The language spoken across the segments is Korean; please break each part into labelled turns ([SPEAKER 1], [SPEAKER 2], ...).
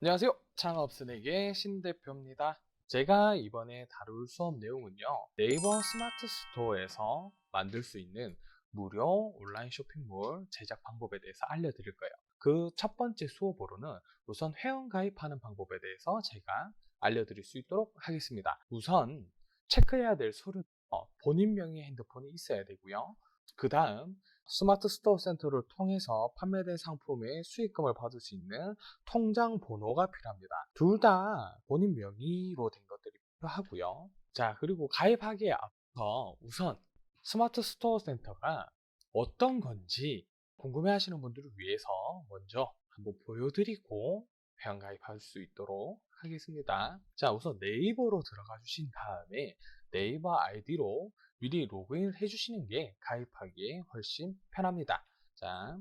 [SPEAKER 1] 안녕하세요. 창업스에게 신대표입니다. 제가 이번에 다룰 수업 내용은요. 네이버 스마트 스토어에서 만들 수 있는 무료 온라인 쇼핑몰 제작 방법에 대해서 알려드릴 거예요. 그 첫 번째 수업으로는 우선 회원 가입하는 방법에 대해서 제가 알려드릴 수 있도록 하겠습니다. 우선 체크해야 될 서류, 어, 본인 명의 핸드폰이 있어야 되고요. 그 다음 스마트 스토어 센터를 통해서 판매된 상품의 수익금을 받을 수 있는 통장 번호가 필요합니다. 둘 다 본인 명의로 된 것들이 필요하고요. 자, 그리고 가입하기에 앞서 우선 스마트 스토어 센터가 어떤 건지 궁금해 하시는 분들을 위해서 먼저 한번 보여드리고 회원 가입할 수 있도록 하겠습니다. 자, 우선 네이버로 들어가 주신 다음에 네이버 아이디로 미리 로그인을 해주시는 게 가입하기에 훨씬 편합니다. 자,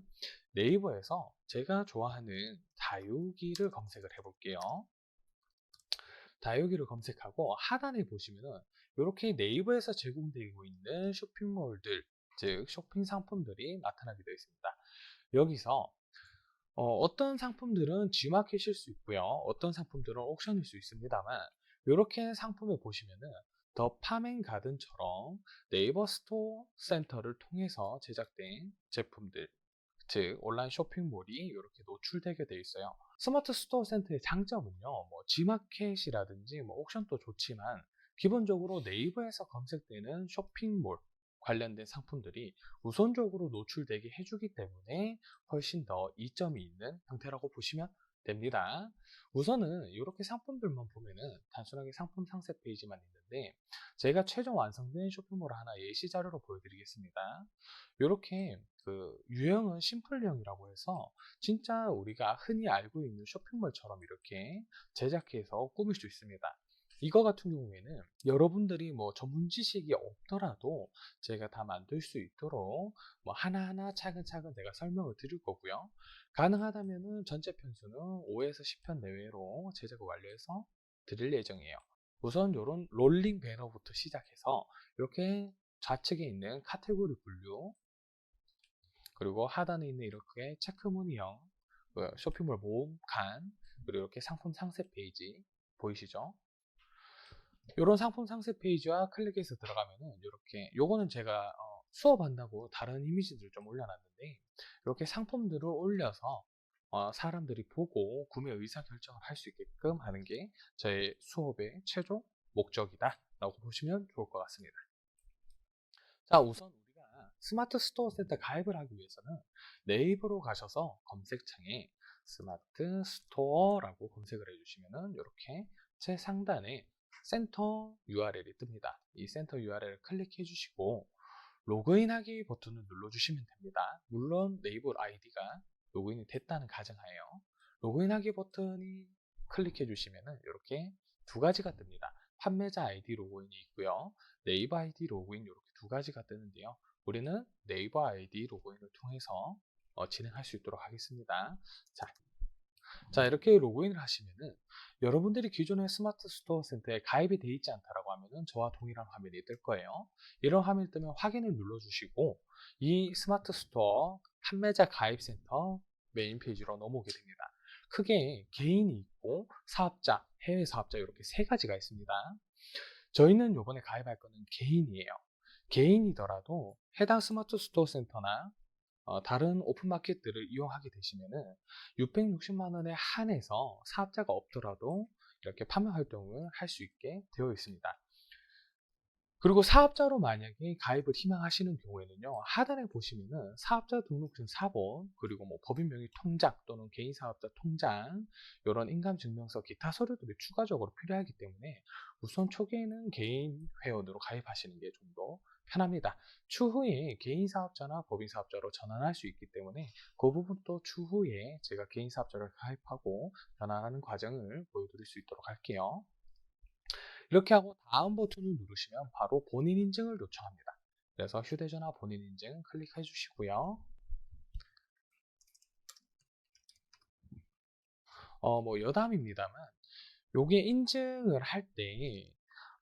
[SPEAKER 1] 네이버에서 제가 좋아하는 다육이를 검색을 해볼게요. 다육이를 검색하고 하단에 보시면은 이렇게 네이버에서 제공되고 있는 쇼핑몰들, 즉 쇼핑 상품들이 나타나게 되어 있습니다. 여기서 어, 떤 상품들은 G마켓일 수 있고요. 어떤 상품들은 옥션일 수 있습니다만 이렇게 상품을 보시면은 더 파맨 가든처럼 네이버 스토어 센터를 통해서 제작된 제품들, 즉 온라인 쇼핑몰이 이렇게 노출되게 되어 있어요. 스마트 스토어 센터의 장점은요, 뭐 G마켓이라든지 뭐 옥션도 좋지만 기본적으로 네이버에서 검색되는 쇼핑몰 관련된 상품들이 우선적으로 노출되게 해주기 때문에 훨씬 더 이점이 있는 형태라고 보시면 됩니다. 우선은 이렇게 상품들만 보면은 단순하게 상품 상세 페이지만 있는데 제가 최종 완성된 쇼핑몰 하나 예시 자료로 보여드리겠습니다. 이렇게 그 유형은 심플형이라고 해서 진짜 우리가 흔히 알고 있는 쇼핑몰처럼 이렇게 제작해서 꾸밀 수 있습니다. 이거 같은 경우에는 여러분들이 뭐 전문 지식이 없더라도 제가 다 만들 수 있도록 뭐 하나하나 차근차근 내가 설명을 드릴 거고요. 가능하다면은 전체 편수는 5에서 10편 내외로 제작을 완료해서 드릴 예정이에요. 우선 이런 롤링 배너부터 시작해서 이렇게 좌측에 있는 카테고리 분류 그리고 하단에 있는 이렇게 체크 무늬형 그 쇼핑몰 모음 칸 그리고 이렇게 상품 상세 페이지 보이시죠? 이런 상품 상세 페이지와 클릭해서 들어가면은 이렇게 요거는 제가 어, 수업한다고 다른 이미지들을 좀 올려놨는데 이렇게 상품들을 올려서 어, 사람들이 보고 구매 의사 결정을 할 수 있게끔 하는 게 저의 수업의 최종 목적이다 라고 보시면 좋을 것 같습니다. 자 우선 우리가 스마트 스토어 센터 가입을 하기 위해서는 네이버로 가셔서 검색창에 스마트 스토어라고 검색을 해주시면은 이렇게 제 상단에 센터 URL이 뜹니다. 이 센터 URL을 클릭해 주시고 로그인하기 버튼을 눌러주시면 됩니다. 물론 네이버 아이디가 로그인이 됐다는 가정하에요. 로그인하기 버튼이 클릭해 주시면 이렇게 두 가지가 뜹니다. 판매자 아이디 로그인이 있고요. 네이버 아이디 로그인 이렇게 두 가지가 뜨는데요. 우리는 네이버 아이디 로그인을 통해서 어, 진행할 수 있도록 하겠습니다. 자, 자 이렇게 로그인을 하시면은 여러분들이 기존의 스마트 스토어 센터에 가입이 되어 있지 않다라고 하면은 저와 동일한 화면이 뜰 거예요. 이런 화면이 뜨면 확인을 눌러주시고 이 스마트 스토어 판매자 가입 센터 메인 페이지로 넘어오게 됩니다. 크게 개인이 있고 사업자, 해외 사업자 이렇게 세 가지가 있습니다. 저희는 이번에 가입할 거는 개인이에요. 개인이더라도 해당 스마트 스토어 센터나 어, 다른 오픈마켓들을 이용하게 되시면은 660만 원에 한해서 사업자가 없더라도 이렇게 판매 활동을 할 수 있게 되어 있습니다. 그리고 사업자로 만약에 가입을 희망하시는 경우에는요, 하단에 보시면은 사업자 등록증 사본, 그리고 뭐 법인 명의 통장 또는 개인 사업자 통장, 이런 인감 증명서, 기타 서류들이 추가적으로 필요하기 때문에 우선 초기에는 개인 회원으로 가입하시는 게 좀 더 편합니다. 추후에 개인 사업자나 법인 사업자로 전환할 수 있기 때문에 그 부분도 추후에 제가 개인 사업자를 가입하고 전환하는 과정을 보여드릴 수 있도록 할게요. 이렇게 하고 다음 버튼을 누르시면 바로 본인 인증을 요청합니다. 그래서 휴대전화 본인 인증 클릭해 주시고요. 어, 뭐 여담입니다만 요게 인증을 할때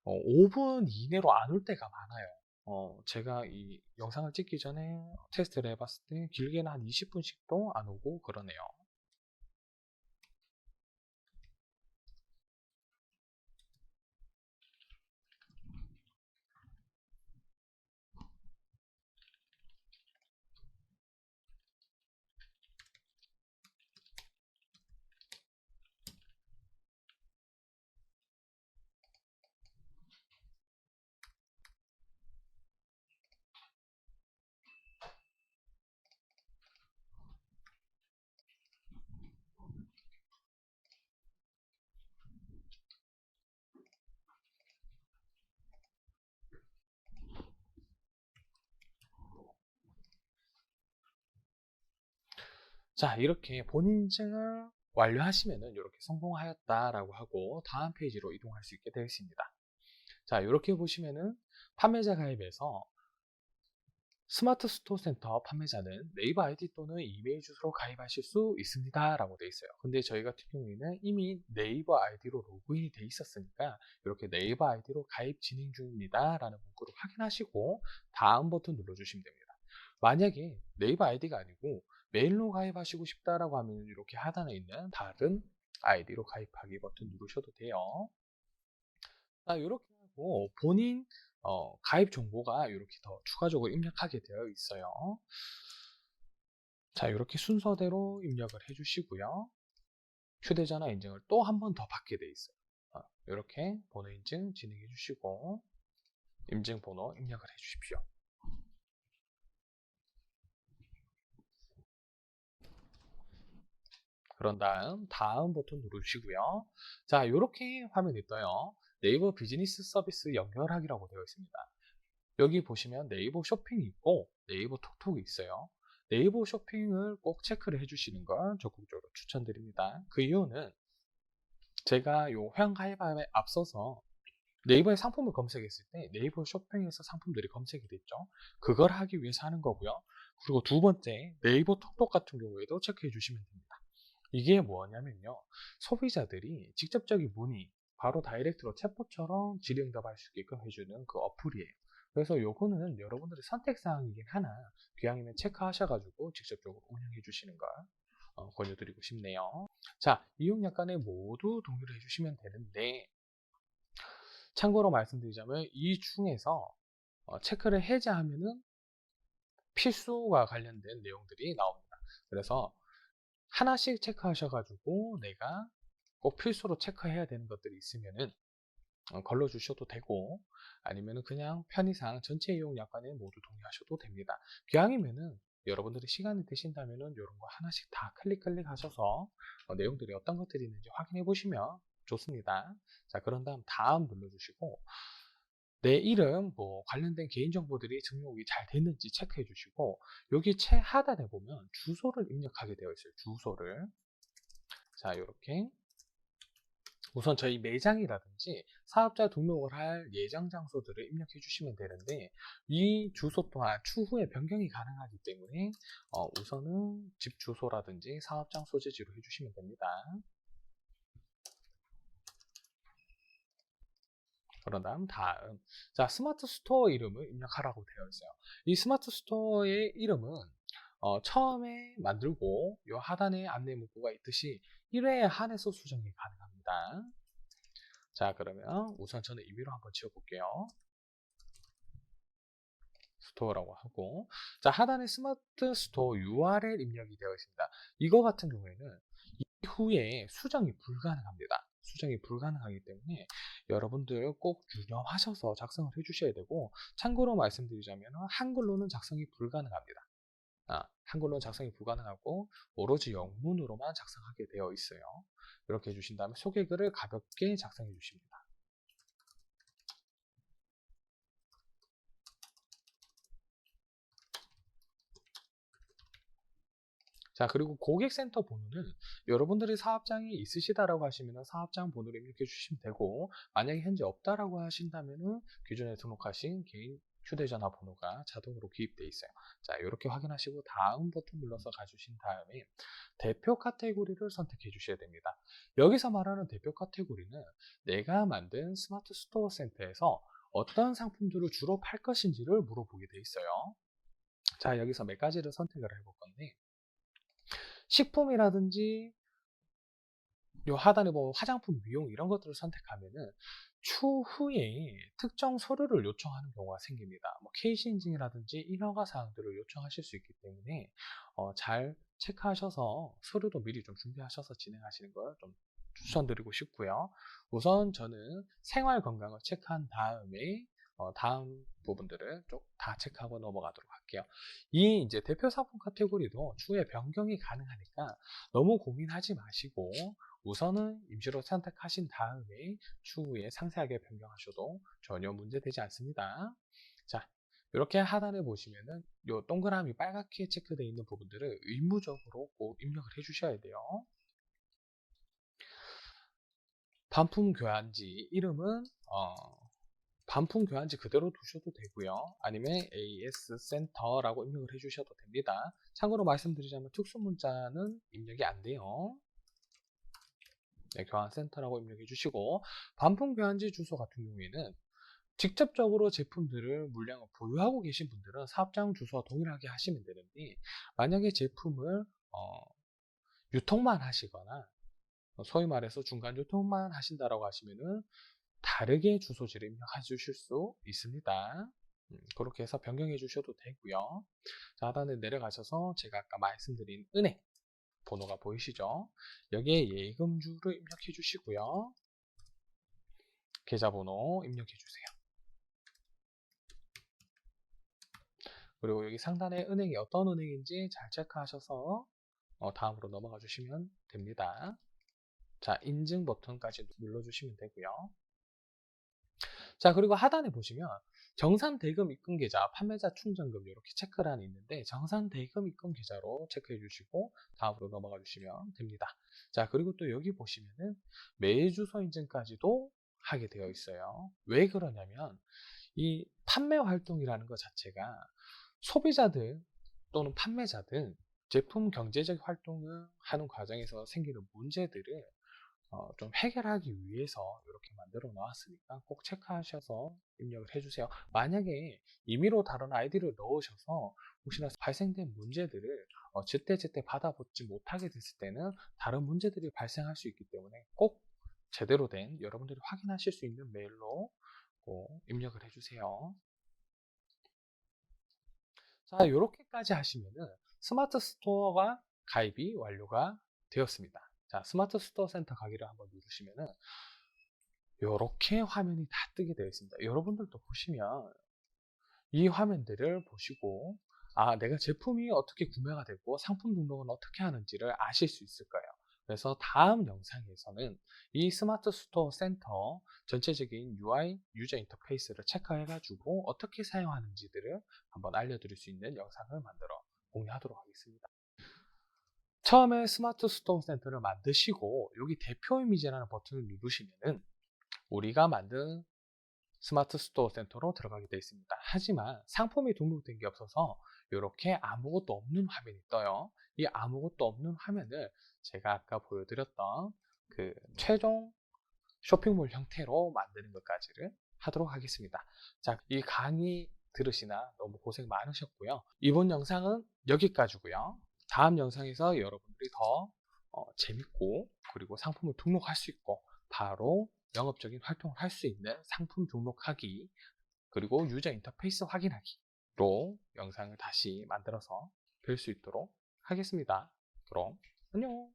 [SPEAKER 1] 어, 5분 이내로 안 올 때가 많아요. 어, 제가 이 영상을 찍기 전에 테스트를 해봤을 때 길게는 한 20분씩도 안 오고 그러네요. 자, 이렇게 본인 인증을 완료하시면은 이렇게 성공하였다라고 하고 다음 페이지로 이동할 수 있게 되어 있습니다. 자, 이렇게 보시면은 판매자 가입에서 스마트 스토어 센터 판매자는 네이버 아이디 또는 이메일 주소로 가입하실 수 있습니다. 라고 되어 있어요. 근데 저희 같은 경우에는 이미 네이버 아이디로 로그인이 돼 있었으니까 이렇게 네이버 아이디로 가입 진행 중입니다. 라는 문구를 확인하시고 다음 버튼 눌러주시면 됩니다. 만약에 네이버 아이디가 아니고 메일로 가입하시고 싶다라고 하면 이렇게 하단에 있는 다른 아이디로 가입하기 버튼 누르셔도 돼요. 자, 이렇게 하고 본인 어, 가입 정보가 이렇게 더 추가적으로 입력하게 되어 있어요. 자, 이렇게 순서대로 입력을 해주시고요. 휴대전화 인증을 또 한 번 더 받게 되어 있어요. 어, 이렇게 번호 인증 진행해 주시고 인증번호 입력을 해 주십시오. 그런 다음 다음 버튼 누르시고요. 자, 이렇게 화면이 떠요. 네이버 비즈니스 서비스 연결하기라고 되어 있습니다. 여기 보시면 네이버 쇼핑이 있고 네이버 톡톡이 있어요. 네이버 쇼핑을 꼭 체크를 해주시는 걸 적극적으로 추천드립니다. 그 이유는 제가 요 회원 가입에 앞서서 네이버에 상품을 검색했을 때 네이버 쇼핑에서 상품들이 검색이 됐죠. 그걸 하기 위해서 하는 거고요. 그리고 두 번째 네이버 톡톡 같은 경우에도 체크해 주시면 됩니다. 이게 뭐냐면요. 소비자들이 직접적인 문의, 바로 다이렉트로 챗봇처럼 질의응답할 수 있게끔 해주는 그 어플이에요. 그래서 요거는 여러분들의 선택사항이긴 하나 기왕이면 체크하셔가지고 직접적으로 운영해 주시는 걸 어, 권유드리고 싶네요. 자, 이용 약관에 모두 동의를 해주시면 되는데 참고로 말씀드리자면 이 중에서 어, 체크를 해제하면은 필수와 관련된 내용들이 나옵니다. 그래서 하나씩 체크하셔가지고 내가 꼭 필수로 체크해야 되는 것들이 있으면은 어, 걸러 주셔도 되고 아니면은 그냥 편의상 전체 이용 약관에 모두 동의하셔도 됩니다. 기왕이면은 여러분들이 시간이 되신다면은 이런 거 하나씩 다 클릭 클릭 하셔서 어, 내용들이 어떤 것들이 있는지 확인해 보시면 좋습니다. 자, 그런 다음 다음 눌러주시고 내 이름, 뭐 관련된 개인정보들이 등록이 잘 됐는지 체크해 주시고 여기 최하단에 보면 주소를 입력하게 되어 있어요. 주소를 자 이렇게 우선 저희 매장이라든지 사업자 등록을 할 예정 장소들을 입력해 주시면 되는데 이 주소 또한 추후에 변경이 가능하기 때문에 어 우선은 집 주소라든지 사업 장 소재지로 해주시면 됩니다. 그런 다음 다음 자 스마트 스토어 이름을 입력하라고 되어 있어요. 이 스마트 스토어의 이름은 어, 처음에 만들고 이 하단에 안내 문구가 있듯이 1회에 한해서 수정이 가능합니다. 자 그러면 우선 저는 임의로 한번 지워볼게요. 스토어라고 하고 자 하단에 스마트 스토어 URL 입력이 되어 있습니다. 이거 같은 경우에는 이후에 수정이 불가능합니다. 수정이 불가능하기 때문에 여러분들 꼭 유념하셔서 작성을 해주셔야 되고 참고로 말씀드리자면 한글로는 작성이 불가능합니다. 아, 한글로는 작성이 불가능하고 오로지 영문으로만 작성하게 되어 있어요. 이렇게 해주신 다음에 소개글을 가볍게 작성해 주십니다. 자, 그리고 고객센터 번호는 여러분들이 사업장이 있으시다라고 하시면 사업장 번호를 입력해 주시면 되고, 만약에 현재 없다라고 하신다면 기존에 등록하신 개인 휴대전화 번호가 자동으로 기입되어 있어요. 자, 이렇게 확인하시고 다음 버튼 눌러서 가주신 다음에 대표 카테고리를 선택해 주셔야 됩니다. 여기서 말하는 대표 카테고리는 내가 만든 스마트 스토어 센터에서 어떤 상품들을 주로 팔 것인지를 물어보게 되어 있어요. 자, 여기서 몇 가지를 선택을 해볼 건데 식품이라든지 요 하단에 보면 화장품, 미용 이런 것들을 선택하면은 추후에 특정 서류를 요청하는 경우가 생깁니다. 뭐 KC 인증이라든지 인허가 사항들을 요청하실 수 있기 때문에 어, 잘 체크하셔서 서류도 미리 좀 준비하셔서 진행하시는 걸 좀 추천드리고 싶고요. 우선 저는 생활 건강을 체크한 다음에 어, 다음 부분들을 쭉 다 체크하고 넘어가도록 할게요. 이 이제 대표 상품 카테고리도 추후에 변경이 가능하니까 너무 고민하지 마시고 우선은 임시로 선택하신 다음에 추후에 상세하게 변경하셔도 전혀 문제되지 않습니다. 자, 이렇게 하단에 보시면은 요 동그라미 빨갛게 체크되어 있는 부분들을 의무적으로 꼭 입력을 해 주셔야 돼요. 반품 교환지 이름은 어, 반품 교환지 그대로 두셔도 되고요. 아니면 AS 센터라고 입력을 해 주셔도 됩니다. 참고로 말씀드리자면 특수 문자는 입력이 안 돼요. 네, 교환센터라고 입력해 주시고 반품 교환지 주소 같은 경우에는 직접적으로 제품들을 물량을 보유하고 계신 분들은 사업장 주소와 동일하게 하시면 되는데 만약에 제품을 어, 유통만 하시거나 소위 말해서 중간 유통만 하신다라고 하시면은 다르게 주소지를 입력해 주실 수 있습니다. 음, 그렇게 해서 변경해 주셔도 되고요. 자, 하단에 내려가셔서 제가 아까 말씀드린 은행 번호가 보이시죠? 여기에 예금주를 입력해 주시고요. 계좌번호 입력해 주세요. 그리고 여기 상단에 은행이 어떤 은행인지 잘 체크하셔서 어, 다음으로 넘어가 주시면 됩니다. 자, 인증 버튼까지 눌러주시면 되고요. 자, 그리고 하단에 보시면 정산 대금 입금 계좌, 판매자 충전금 이렇게 체크란이 있는데 정산 대금 입금 계좌로 체크해 주시고 다음으로 넘어가 주시면 됩니다. 자, 그리고 또 여기 보시면은 매주소 인증까지도 하게 되어 있어요. 왜 그러냐면 이 판매 활동이라는 것 자체가 소비자들 또는 판매자들 제품 경제적 활동을 하는 과정에서 생기는 문제들을 어, 좀 해결하기 위해서 이렇게 만들어 놓았으니까 꼭 체크하셔서 입력을 해주세요. 만약에 임의로 다른 아이디를 넣으셔서 혹시나 발생된 문제들을 어, 제때제때 받아보지 못하게 됐을 때는 다른 문제들이 발생할 수 있기 때문에 꼭 제대로 된 여러분들이 확인하실 수 있는 메일로 꼭 입력을 해주세요. 자, 이렇게까지 하시면은 스마트 스토어가 가입이 완료가 되었습니다. 자, 스마트 스토어 센터 가기를 한번 누르시면은 이렇게 화면이 다 뜨게 되어 있습니다. 여러분들도 보시면 이 화면들을 보시고 아, 내가 제품이 어떻게 구매가 되고 상품 등록은 어떻게 하는지를 아실 수 있을 거예요. 그래서 다음 영상에서는 이 스마트 스토어 센터 전체적인 UI, 유저 인터페이스를 체크해가지고 어떻게 사용하는지들을 한번 알려드릴 수 있는 영상을 만들어 공유하도록 하겠습니다. 처음에 스마트 스토어 센터를 만드시고 여기 대표 이미지라는 버튼을 누르시면은 우리가 만든 스마트 스토어 센터로 들어가게 되어 있습니다. 하지만 상품이 등록된 게 없어서 이렇게 아무것도 없는 화면이 떠요. 이 아무것도 없는 화면을 제가 아까 보여드렸던 그 최종 쇼핑몰 형태로 만드는 것까지를 하도록 하겠습니다. 자, 이 강의 들으시나 너무 고생 많으셨고요. 이번 영상은 여기까지고요. 다음 영상에서 여러분들이 더 어, 재밌고 그리고 상품을 등록할 수 있고 바로 영업적인 활동을 할 수 있는 상품 등록하기 그리고 유저 인터페이스 확인하기로 영상을 다시 만들어서 뵐 수 있도록 하겠습니다. 그럼 안녕